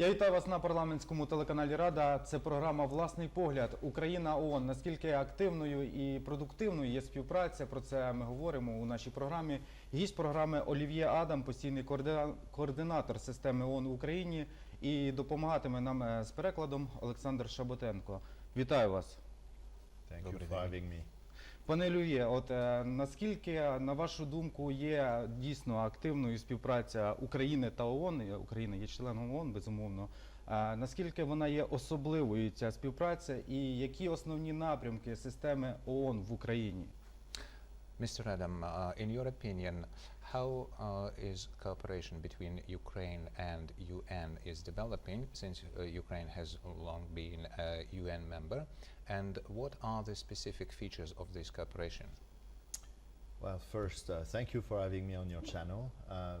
Я вітаю вас на парламентському телеканалі Рада. Це програма Власний погляд Україна ООН. Наскільки активною і продуктивною є співпраця? Про це ми говоримо у нашій програмі. Гість програми Олів'є Адам, постійний координатор системи ООН в Україні, і допомагатиме нам е, з перекладом Олександр Шаботенко. Вітаю вас. Thank Пане Лює, от е, наскільки, на вашу думку, є дійсно активною співпраця України та ООН, е, Україна є членом ООН, безумовно. Е, наскільки вона є особливою ця співпраця, і які основні напрямки системи ООН в Україні? Mr. Adam, uh, in your opinion, how uh, is cooperation between Ukraine and UN is developing since uh, Ukraine has long been a UN member, and what are the specific features of this cooperation? Well, first, uh, thank you for having me on your channel. Uh,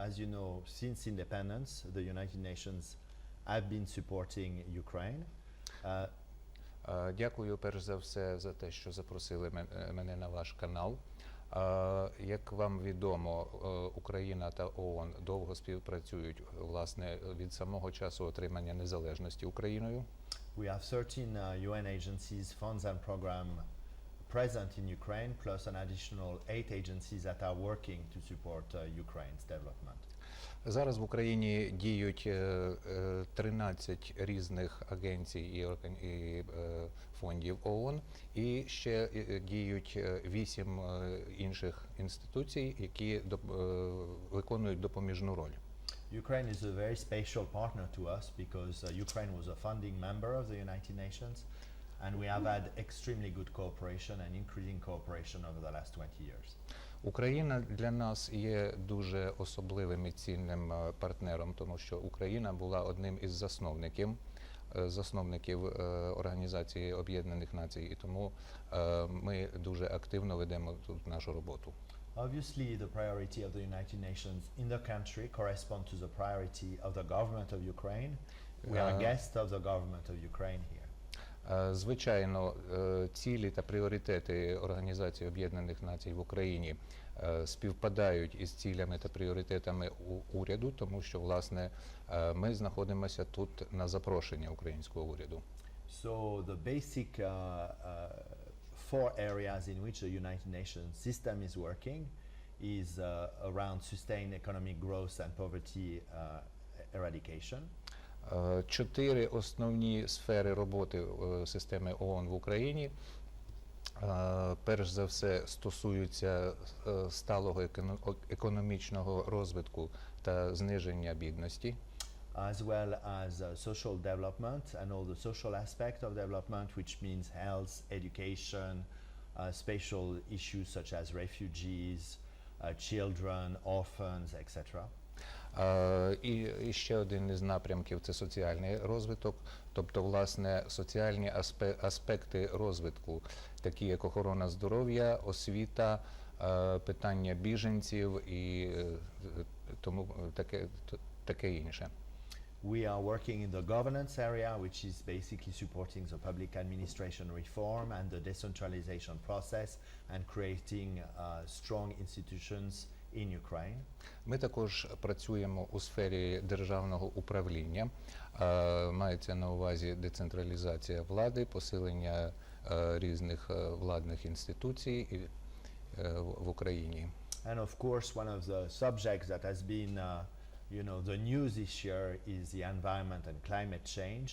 as you know, since independence, the United Nations have been supporting Ukraine. Uh, Дякую перш за все за те, що запросили е, мене на ваш канал. Як вам відомо, е, Україна та ООН довго співпрацюють власне від самого часу отримання незалежності Україною. we have 13 uh, UN agencies, funds, and program present in Ukraine, plus an additional eight agencies that are working to support uh, Ukraine's development. Зараз в Україні діють е, е, 13 різних агенцій і, орган- і е, фондів ООН, і ще е, діють 8 інших інституцій, які доп- е, виконують допоміжну роль. Ukraine is a very special partner to us because uh, Ukraine was a founding member of the United Nations, and we have had extremely good cooperation and increasing cooperation over the last 20 years. Україна для нас є дуже особливим і цінним е, партнером, тому що Україна була одним із засновників. е, Засновників е, Організації Об'єднаних Націй, і тому е, ми дуже активно ведемо тут нашу роботу. Obviously, the priority of the United Nations in the country correspond to the priority of the government of Ukraine. We are Uh, guests of the government of Ukraine here. Е, Звичайно, е, цілі та пріоритети Організації Об'єднаних Націй в Україні е, співпадають із цілями та пріоритетами уряду, тому що власне ми знаходимося тут на запрошення українського уряду. So the basic uh, uh, four areas in which the United Nations system is working is uh, around sustained economic growth and poverty uh, eradication. Е, Чотири основні сфери роботи е, системи ООН в Україні. е, Перш за все стосуються е, сталого економічного розвитку та зниження бідності. as well as uh, social development and all the social aspect of development, which means health, education, uh, spatial issues such as refugees, uh, children, orphans, etc. Е, І, ще один із напрямків це соціальний розвиток, тобто, власне, соціальні аспекти розвитку, такі як охорона здоров'я, освіта, е, питання біженців і е, тому таке, таке інше. We are working in the governance area, which is basically supporting the public administration reform and the decentralization process and creating uh, strong institutions in Ukraine. Ми також працюємо у сфері державного управління. Е, Мається на увазі децентралізація влади, посилення е, різних е, владних інституцій і, е, в в Україні. And of course, one of the subjects that has been, uh, you know, the news this year is the environment and climate change,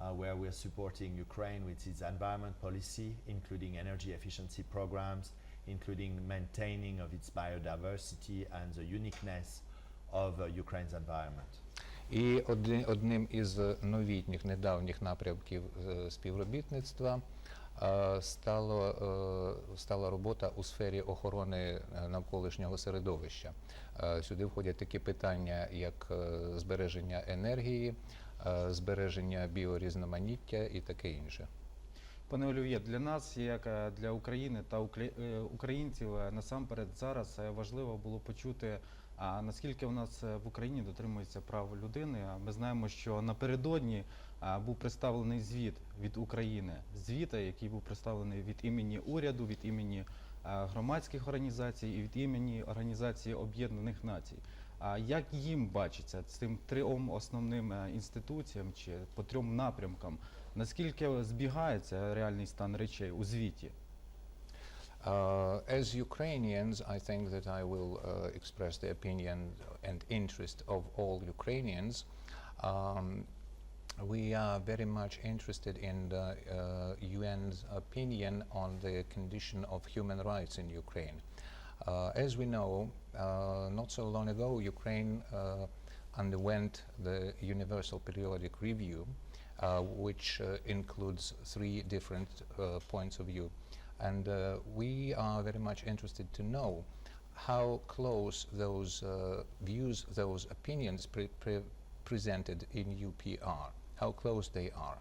uh, where we're supporting Ukraine with its environment policy, including energy efficiency programs, including maintaining of its biodiversity and the uniqueness of uh, Ukraine's environment. І один, одним із новітніх недавніх напрямків е, співробітництва е, стало, е, стала робота у сфері охорони е, навколишнього середовища. Е, Сюди входять такі питання, як е, збереження енергії, е, збереження біорізноманіття і таке інше. Пане Олів'є, для нас, як е, для України та е, українців, е, насамперед зараз важливо було почути, наскільки в нас в Україні дотримується прав людини. Ми знаємо, що напередодні був представлений звіт від України, звіт, е, який був представлений від імені уряду, від імені громадських організацій і від імені Організації Об'єднаних Націй. А як їм бачиться цим трьом основним інституціям чи по трьом напрямкам? Наскільки збігається реальний стан речей у звіті? Uh, as Ukrainians, I think that I will uh, express the opinion and interest of all Ukrainians. Um, we are very much interested in the uh, UN's opinion on the condition of human rights in Ukraine. Uh, as we know, uh, not so long ago, Ukraine uh, underwent the Universal Periodic Review, uh, which uh, includes three different uh, points of view. And uh, we are very much interested to know how close those uh, views, those opinions pre- pre- presented in UPR, how close they are.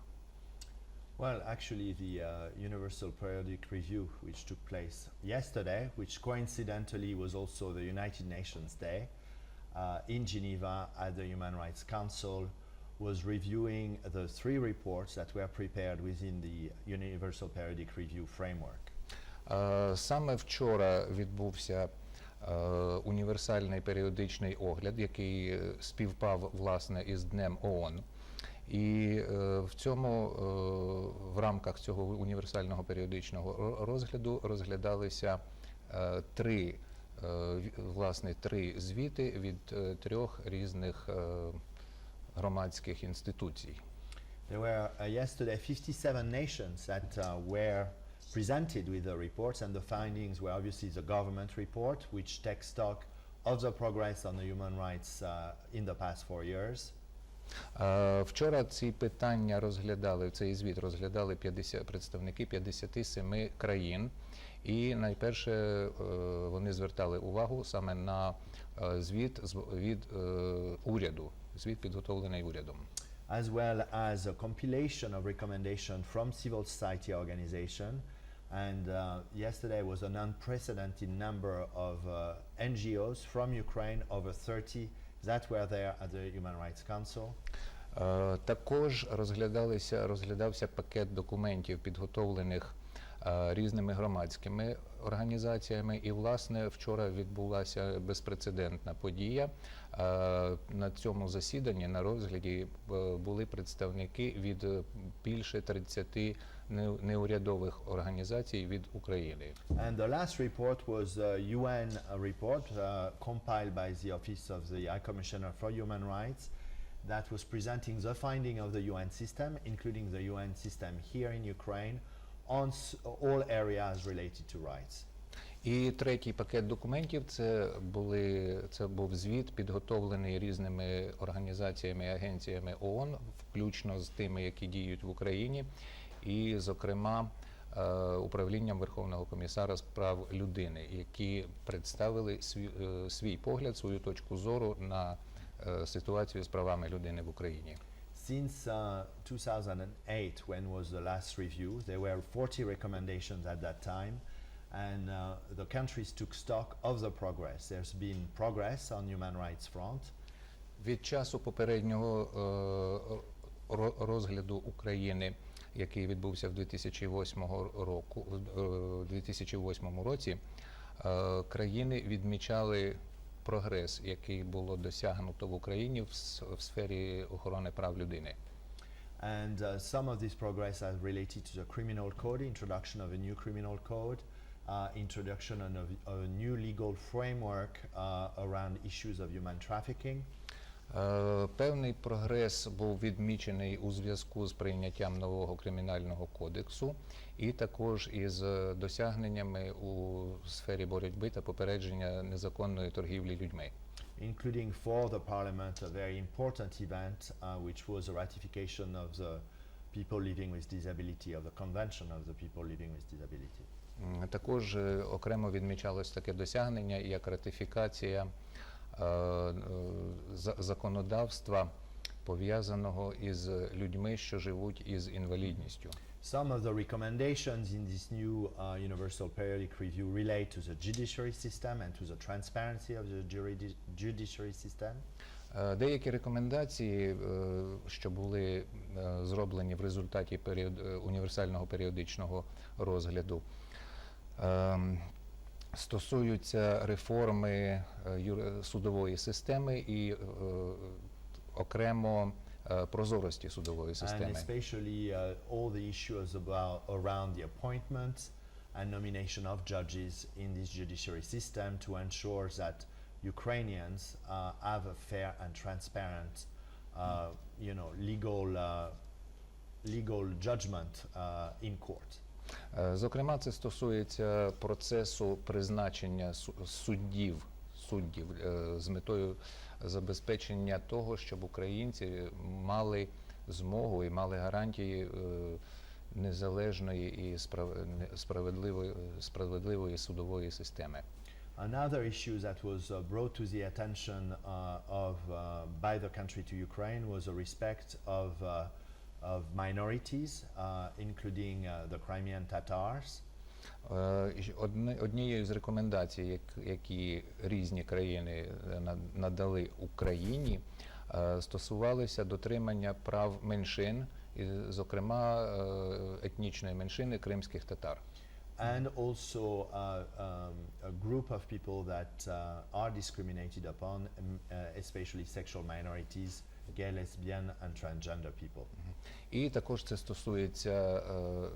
Well, actually, the uh, Universal Periodic Review, which took place yesterday, which coincidentally was also the United Nations Day uh, in Geneva at the Human Rights Council, was reviewing the three reports that were prepared within the Universal Periodic Review framework. Е, Саме вчора відбувся е, універсальний періодичний огляд, який е, співпав власне із Днем ООН. І в цьому в рамках цього універсального періодичного ро- розгляду розглядалися три власне три звіти від трьох різних громадських інституцій. There were uh, yesterday 57 nations that uh, were presented with the reports, and the findings were obviously the government report, which takes stock of the progress on the human rights uh, in the past four years. Е, Вчора ці питання розглядали, цей звіт розглядали 50, представники 57 країн. І найперше е, вони звертали увагу саме на е, звіт від е, уряду, звіт підготовлений урядом. as well as a compilation of recommendation from civil society organization. And uh, yesterday was an unprecedented number of uh, NGOs from Ukraine, over 30, that were there at the Human Rights Council. Е, Також розглядалися, розглядався пакет документів, підготовлених е, різними громадськими організаціями. І, власне, вчора відбулася безпрецедентна подія. Е, На цьому засіданні на розгляді е, були представники від е, більше 30 неурядових організацій від України. And the last report was a UN report uh, compiled by the Office of the High Commissioner for Human Rights that was presenting the finding of the UN system, including the UN system here in Ukraine, on all areas related to rights. І третій пакет документів це були це був звіт, підготовлений різними організаціями і агенціями ООН, включно з тими, які діють в Україні, і, зокрема, е, управлінням Верховного комісара з прав людини, які представили свій, е, свій погляд, свою точку зору на е, ситуацію з правами людини в Україні. Since uh, 2008, when was the last review, there were 40 recommendations at that time, and uh, the countries took stock of the progress. There's been progress on human rights front, Від часу попереднього е, розгляду України, який відбувся в 2008 року, в е, 2008 році, е, країни відмічали прогрес, який було досягнуто в Україні в, с- в сфері охорони прав людини. and uh, some of this progress are related to the criminal code, introduction of a new criminal code, uh, introduction of, of a new legal framework uh, around issues of human trafficking. Е, Певний прогрес був відмічений у зв'язку з прийняттям нового кримінального кодексу і також із досягненнями у сфері боротьби та попередження незаконної торгівлі людьми. including for the parliament a very important event, uh, which was a ratification of the people living with disability, of the Convention of the People Living with Disability. Також е, окремо відмічалось таке досягнення, як ратифікація законодавства, пов'язаного із людьми, що живуть із інвалідністю. Some of the recommendations in this new uh, Universal Periodic Review relate to the judiciary system and to the transparency of the judiciary system. Е, Деякі рекомендації, е, що були е, зроблені в результаті період, е, універсального періодичного розгляду, ем, стосуються реформи е, юр- судової системи і е, окремо е, прозорості судової and системи. especially uh, all the issues about around the appointment and nomination of judges in this judiciary system to ensure that Ukrainians uh, have a fair and transparent, uh, you know, legal uh, legal judgment uh, in court. Е, Зокрема, це стосується процесу призначення су- суддів, суддів е, з метою забезпечення того, щоб українці мали змогу і мали гарантії е, незалежної і справедливої, справедливої судової системи. Another issue that was uh, brought to the attention uh, of uh, by the country to Ukraine was a respect of of minorities, uh, including uh, the Crimean Tatars. Е, Однією з рекомендацій, які різні країни е, надали Україні, е, стосувалися дотримання прав меншин, зокрема е, етнічної меншини кримських татар. and also uh, um, a group of people that uh, are discriminated upon, um, uh, especially sexual minorities, gay, lesbian, and transgender people. І також це стосується е,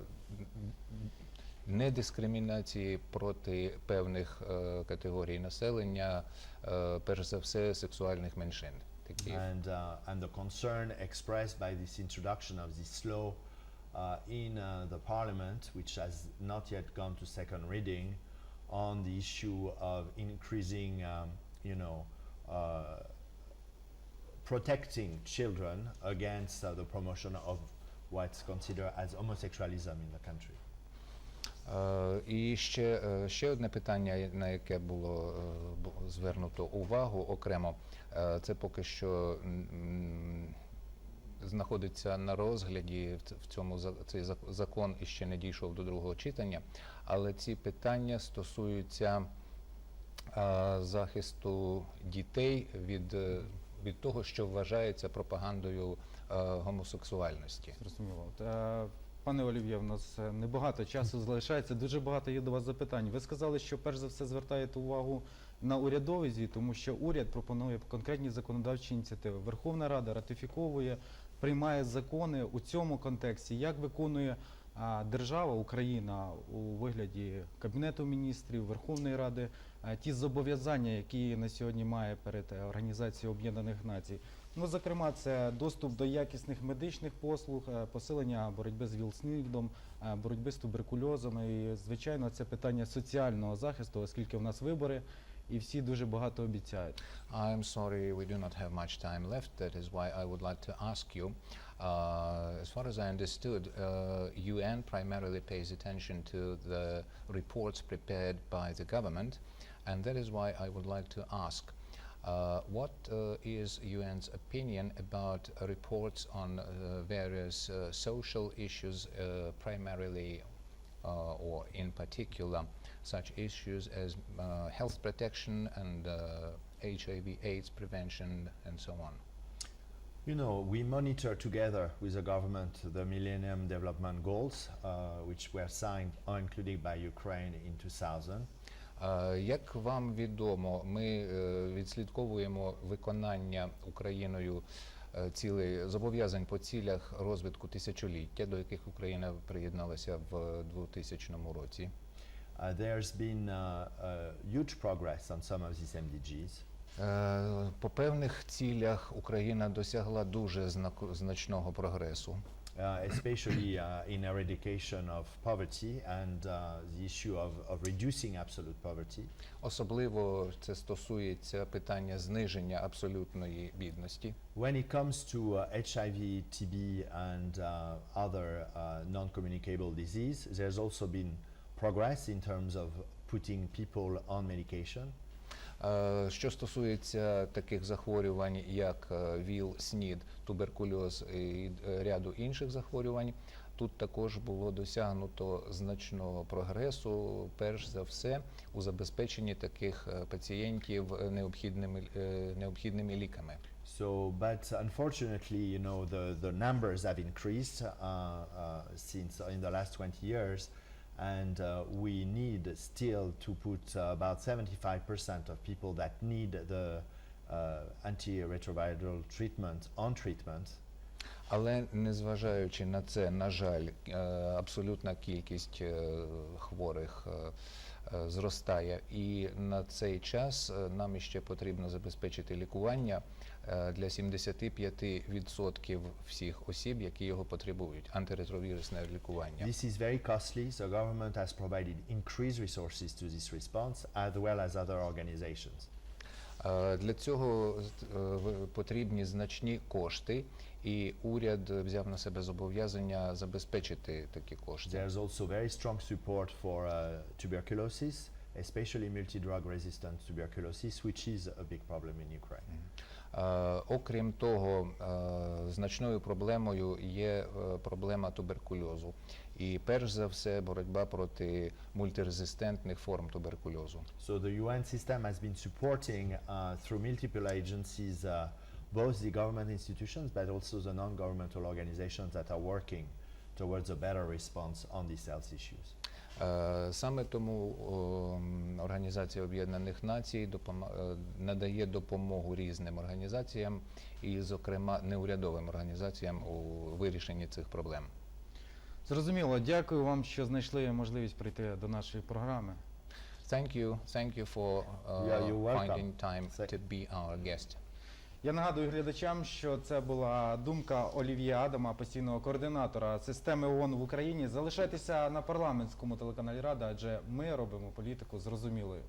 недискримінації проти певних е, категорій населення, е, перш за все сексуальних меншин. Такі And, uh, and the concern expressed by this introduction of this law uh, in uh, the parliament, which has not yet gone to second reading, on the issue of increasing, um, you know, uh, protecting children against uh, the promotion of what's considered as homosexualism in the country. Е, І ще, е, ще одне питання, на яке було е, звернуто увагу окремо, е, це поки що м, знаходиться на розгляді в цьому цей зак- закон іще не дійшов до другого читання, але ці питання стосуються е, захисту дітей від, е, від того, що вважається пропагандою е, гомосексуальності. Зрозуміло. Е, Пане Олів'є, в нас е, небагато часу залишається. Дуже багато є до вас запитань. Ви сказали, що перш за все звертаєте увагу на урядовий звіт, тому що уряд пропонує конкретні законодавчі ініціативи. Верховна Рада ратифіковує, приймає закони у цьому контексті. Як виконує держава, Україна у вигляді Кабінету міністрів, Верховної Ради ті зобов'язання, які на сьогодні має перед Організацією Об'єднаних Націй? Ну, зокрема, це доступ до якісних медичних послуг, е, посилення боротьби з ВІЛ-СНІДом, е, боротьби з туберкульозом. І, звичайно, це питання соціального захисту, оскільки в нас вибори, і всі дуже багато обіцяють. I'm sorry, we do not have much time left. That is why I would like to ask you. Uh, as far as I understood, uh, UN primarily pays attention to the reports prepared by the government, and that is why I would like to ask. Uh, what uh, is UN's opinion about uh, reports on uh, various uh, social issues, uh, primarily uh, or in particular such issues as uh, health protection and uh, HIV/AIDS prevention and so on. You know, we monitor together with the government the Millennium Development Goals, uh, which were signed or included by Ukraine in 2000. Е, Як вам відомо, ми е, відслідковуємо виконання Україною е, цілей зобов'язань по цілях розвитку тисячоліття, до яких Україна приєдналася в 2000 році. Uh, there's been uh, uh, huge progress on some of these MDGs. Е, По певних цілях Україна досягла дуже значного прогресу. uh, especially uh, in eradication of poverty and uh, the issue of, of reducing absolute poverty. Особливо це стосується питання зниження абсолютної бідності. When it comes to uh, HIV, TB, and uh, other uh, non-communicable disease, there's also been progress in terms of putting people on medication. Е, Що стосується таких захворювань, як е, ВІЛ, СНІД, туберкульоз і е, ряду інших захворювань, тут також було досягнуто значного прогресу, перш за все, у забезпеченні таких пацієнтів необхідними, необхідними ліками. So, but unfortunately, you know, the, the numbers have increased uh, uh, since in the last 20 years, and uh, we need still to put uh, about 75% of people that need the uh, antiretroviral treatment on treatment. Але незважаючи на це, на жаль, е, абсолютна кількість е, хворих е, е, зростає, і на цей час е, нам іще потрібно забезпечити лікування е, для 75% всіх осіб, які його потребують, антиретровірусне лікування. This is very costly. The government has provided increased resources to this response, as well as other organizations. Е, Для цього е, потрібні значні кошти, і уряд взяв на себе зобов'язання забезпечити такі кошти. There's also very strong support for uh, tuberculosis, especially multi-drug resistant tuberculosis, which is a big problem in Ukraine. Е, Окрім того, е, значною проблемою є е, проблема туберкульозу. І перш за все боротьба проти мультирезистентних форм туберкульозу. So the UN system has been supporting uh, through multiple agencies uh, both the government institutions but also the non-governmental organizations that are working towards a better response on these health issues. Е, Саме тому Організація Об'єднаних Націй допома- е, надає допомогу різним організаціям, і, зокрема, неурядовим організаціям у вирішенні цих проблем. Зрозуміло, дякую вам, що знайшли можливість прийти до нашої програми. Thank you, thank you for uh, Yeah, finding time to be our guest. Я нагадую глядачам, що це була думка Олів'є Адама, постійного координатора системи ООН в Україні. Залишайтеся на парламентському телеканалі Рада, адже ми робимо політику зрозумілою.